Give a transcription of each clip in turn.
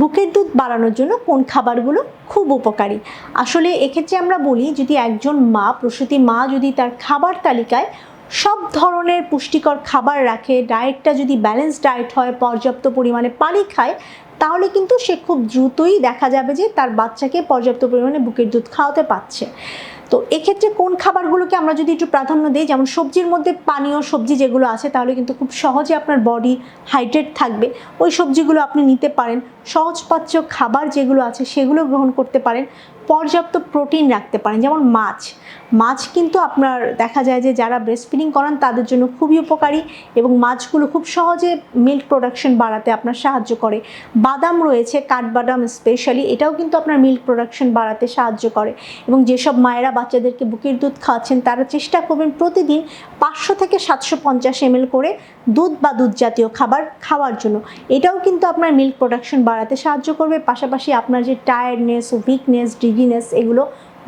বুকের দুধ বাড়ানোর জন্য কোন খাবারগুলো খুব উপকারী। আসলে এক্ষেত্রে আমরা বলি, যদি একজন মা, প্রসূতি মা যদি তার খাবার তালিকায় সব ধরনের পুষ্টিকর খাবার রাখে, ডায়েটটা যদি ব্যালেন্স ডায়েট হয়, পর্যাপ্ত পরিমাণে পানি খায়, তাহলে কিন্তু সে খুব দ্রুতই দেখা যাবে যে তার বাচ্চাকে পর্যাপ্ত পরিমাণে বুকের দুধ খাওয়াতে পারছে। তো এক্ষেত্রে কোন খাবারগুলোকে আমরা যদি একটু প্রাধান্য দিই, যেমন সবজির মধ্যে পানীয় সবজি যেগুলো আছে, তাহলে কিন্তু খুব সহজে আপনার বডি হাইড্রেট থাকবে। ওই সবজিগুলো আপনি নিতে পারেন। সহজপাচ্য খাবার যেগুলো আছে, সেগুলো গ্রহণ করতে পারেন। পর্যাপ্ত প্রোটিন রাখতে পারেন, যেমন মাছ। মাছ কিন্তু আপনার দেখা যায় যে যারা ব্রেস্ট ফিডিং করান, তাদের জন্য খুবই উপকারী এবং মাছগুলো খুব সহজে মিল্ক প্রোডাকশন বাড়াতে আপনার সাহায্য করে। বাদাম রয়েছে, কাঠবাদাম স্পেশালি এটাও কিন্তু আপনার মিল্ক প্রোডাকশন বাড়াতে সাহায্য করে। এবং যেসব মায়েরা বাচ্চাদেরকে বুকের দুধ খাওয়াচ্ছেন, তারা চেষ্টা করবেন প্রতিদিন পাঁচশো থেকে সাতশো পঞ্চাশ এমএল করে দুধ বা দুধ জাতীয় খাবার খাওয়ার জন্য। এটাও কিন্তু আপনার মিল্ক প্রোডাকশন বাড়াতে সাহায্য করবে। পাশাপাশি আপনার যে টায়ার্ডনেস উইকনেস ডিজিনেস এগুলো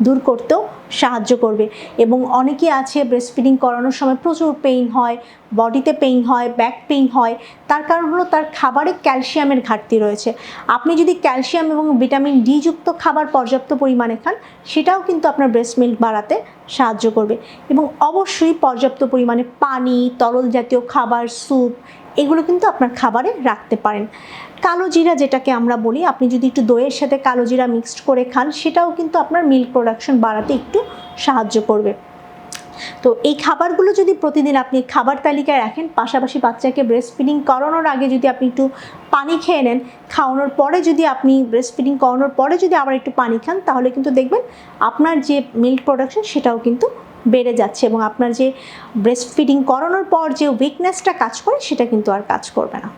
দূর করতেও সাহায্য করবে। এবং অনেকে আছে ব্রেস্ট ফিডিং করানোর সময় প্রচুর পেইন হয় বডিতে পেইন হয় ব্যাক পেইন হয়। তার কারণ হলো তার খাবারে ক্যালসিয়ামের ঘাটতি রয়েছে। আপনি যদি ক্যালসিয়াম এবং ভিটামিন ডি যুক্ত খাবার পর্যাপ্ত পরিমাণে খান, সেটাও কিন্তু আপনার ব্রেস্ট মিল্ক বাড়াতে সাহায্য করবে। এবং অবশ্যই পর্যাপ্ত পরিমাণে পানি, তরল জাতীয় খাবার স্যুপ এগুলো কিন্তু আপনার খাবারে রাখতে পারেন। কালো জিরা যেটাকে আমরা বলি, আপনি যদি একটু দইয়ের সাথে কালো জিরা মিক্সড করে খান, সেটাও কিন্তু আপনার মিল্ক প্রোডাকশন বাড়াতে একটু সাহায্য করবে। তো এই খাবারগুলো যদি প্রতিদিন আপনি খাবার তালিকায় রাখেন, পাশাপাশি বাচ্চাকে ব্রেস্ট ফিডিং করানোর আগে যদি আপনি একটু পানি খেয়ে নেন, খাওয়ানোর পরে যদি আপনি ব্রেস্ট ফিডিং করানোর পরে যদি আবার একটু পানি খান, তাহলে কিন্তু দেখবেন আপনার যে মিল্ক প্রোডাকশন সেটাও কিন্তু বেড়ে যাচ্ছে এবং আপনার যে ব্রেস্ট ফিডিং করানোর পর যে উইকনেসটা কাজ করে, সেটা কিন্তু আর কাজ করবে না।